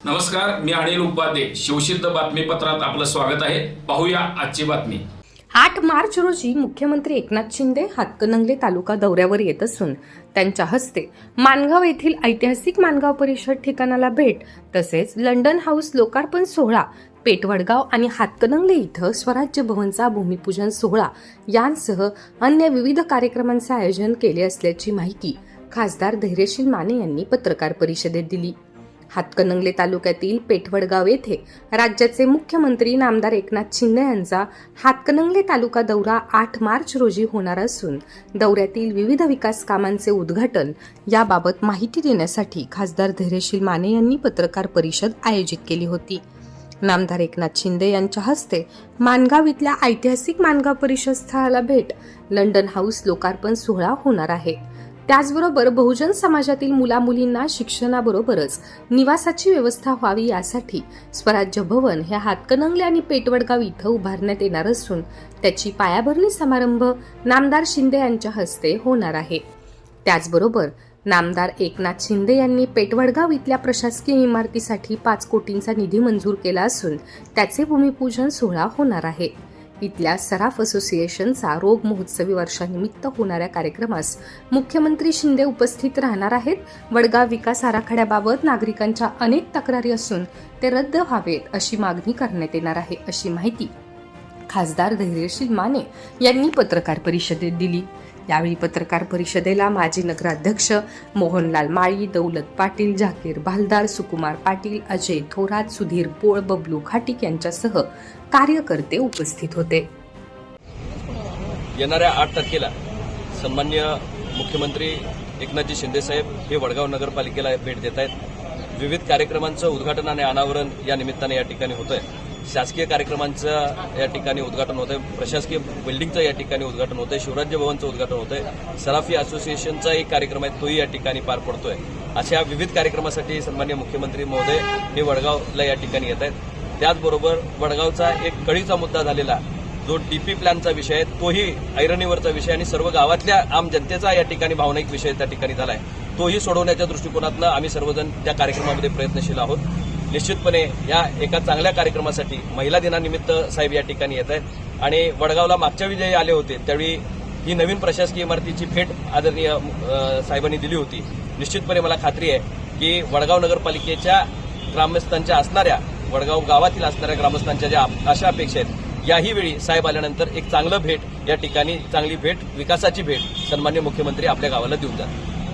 नमस्कार मी अनिल उपाध्ये. शिवसिद्ध बातमीपत्रात आपलं स्वागत आहे. पाहूया आजची बातमी. आठ मार्च रोजी मुख्यमंत्री एकनाथ शिंदे हातकणंगले तालुका दौऱ्यावर येत असून त्यांच्या हस्ते मानगाव येथील ऐतिहासिक मानगाव परिषद ठिकाणाला भेट तसेच लंडन हाऊस लोकार्पण सोहळा पेटवडगाव आणि हातकणंगले इथं स्वराज्य भवनचा भूमिपूजन सोहळा यांसह अन्य विविध कार्यक्रमांचे आयोजन केले असल्याची माहिती खासदार धैर्यशील माने यांनी पत्रकार परिषदेत दिली. हातकणंगले तालुक्यातील पेठवडगाव येथे राज्याचे मुख्यमंत्री नामदार एकनाथ शिंदे यांचा हातकणंगले तालुका दौरा आठ मार्च रोजी होणार असून दौऱ्यातील विविध विकास कामांचे उद्घाटन याबाबत माहिती देण्यासाठी खासदार धैर्यशील माने यांनी पत्रकार परिषद आयोजित केली होती. नामदार एकनाथ शिंदे यांच्या हस्ते मानगाव इथल्या ऐतिहासिक मानगाव परिषद स्थळाला भेट. लंडन हाऊस लोकार्पण सोहळा होणार आहे. त्याचबरोबर बहुजन समाजातील मुलामुलींना शिक्षणाबरोबरच निवासाची व्यवस्था व्हावी यासाठी स्वराज्य भवन हे हातकणंगले आणि पेटवडगाव इथं उभारण्यात येणार असून त्याची पायाभरणी समारंभ नामदार शिंदे यांच्या हस्ते होणार आहे. त्याचबरोबर नामदार एकनाथ शिंदे यांनी पेटवडगाव इथल्या प्रशासकीय इमारतीसाठी पाच कोटींचा निधी मंजूर केला असून त्याचे भूमिपूजन सोहळा होणार आहे. इथल्या सराफ असोसिएशनचा रोग महोत्सवी वर्षानिमित्त होणाऱ्या कार्यक्रमास मुख्यमंत्री शिंदे उपस्थित राहणार आहेत. वडगाव विकास आराखड्याबाबत नागरिकांच्या अनेक तक्रारी असून ते रद्द व्हावेत अशी मागणी करण्यात येणार आहे अशी माहिती खासदार धैर्यशील माने यांनी पत्रकार परिषदेत दिली. यावेळी पत्रकार परिषदेला माजी नगराध्यक्ष मोहनलाल माळी दौलत पाटील झाकीर भालदार सुकुमार पाटील अजय थोरात सुधीर पोळ बबलू खाटीक यांच्यासह कार्यकर्ते उपस्थित होते. येणाऱ्या आठ तारखेला सन्मान्य मुख्यमंत्री एकनाथजी शिंदेसाहेब हे वडगाव नगरपालिकेला भेट देत आहेत. विविध कार्यक्रमांचं उद्घाटन आणि अनावरण या निमित्ताने या ठिकाणी होत आहे शासकीय कार्यक्रमांचं या ठिकाणी उद्घाटन होतं आहे प्रशासकीय बिल्डिंगचं या ठिकाणी उद्घाटन होत आहे शिवराज्य भवनचं उद्घाटन होत आहे सराफी असोसिएशनचा एक कार्यक्रम आहे तोही या ठिकाणी पार पडतोय. अशा विविध कार्यक्रमासाठी सन्मान्य मुख्यमंत्री महोदय हे वडगावला या ठिकाणी येत आहेत त्याचबरोबर वडगावचा एक कळीचा मुद्दा झालेला जो डीपी प्लॅनचा विषय आहे तोही ऐरणीवरचा विषय आणि सर्व गावातल्या आम जनतेचा या ठिकाणी भावनिक विषय त्या ठिकाणी झाला आहे तोही सोडवण्याच्या दृष्टिकोनातनं आम्ही सर्वजण त्या कार्यक्रमामध्ये प्रयत्नशील आहोत. निश्चितपणे या एका चांगल्या कार्यक्रमासाठी महिला दिनानिमित्त साहेब या ठिकाणी येत आहेत. आणि वडगावला मागच्या वेळी जे आले होते त्यावेळी ही नवीन प्रशासकीय इमारतीची भेट आदरणीय साहेबांनी दिली होती. निश्चितपणे मला खात्री आहे की वडगाव नगरपालिकेच्या ग्रामस्थांच्या असणाऱ्या वडगाव गावातील असणाऱ्या ग्रामस्थांच्या ज्या अशा अपेक्षा आहेत याही वेळी साहेब आल्यानंतर एक चांगलं भेट या ठिकाणी चांगली भेट विकासाची भेट सन्मान्य मुख्यमंत्री आपल्या गावाला देऊन जातात